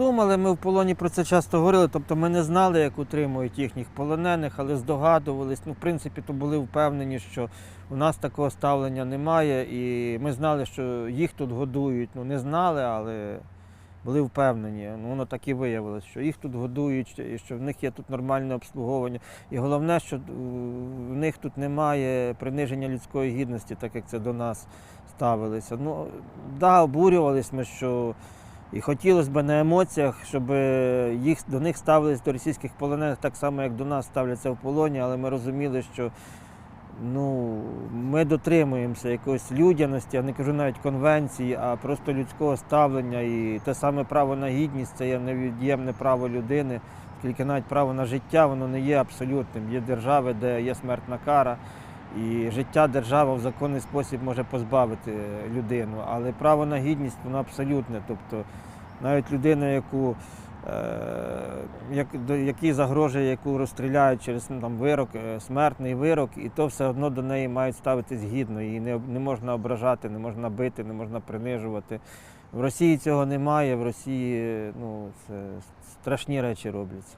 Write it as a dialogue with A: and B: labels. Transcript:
A: думали, ми в полоні про це часто говорили. Тобто ми не знали, як утримують їхніх полонених, але здогадувались. Ну, в принципі, то були впевнені, що у нас такого ставлення немає. І ми знали, що їх тут годують. Ну, не знали, але були впевнені. Ну, воно так і виявилось, що їх тут годують, і що в них є тут нормальне обслуговування. І головне, що в них тут немає приниження людської гідності, так як це до нас ставилися. Ну, да, обурювались ми, що і хотілося б на емоціях, щоб їх, до них ставились до російських полонених так само, як до нас ставляться в полоні, але ми розуміли, що ну, ми дотримуємося якоїсь людяності, я не кажу навіть конвенції, а просто людського ставлення. І те саме право на гідність це є невід'ємне право людини, оскільки навіть право на життя воно не є абсолютним. Є держави, де є смертна кара. І життя держава в законний спосіб може позбавити людину, але право на гідність воно абсолютне. Тобто навіть людина, яку, е, як, якій загрожує, яку розстріляють через ну, там, вирок, е, смертний вирок, і то все одно до неї мають ставитись гідно. Її не, не можна ображати, не можна бити, не можна принижувати. В Росії цього немає, в Росії ну, це страшні речі робляться.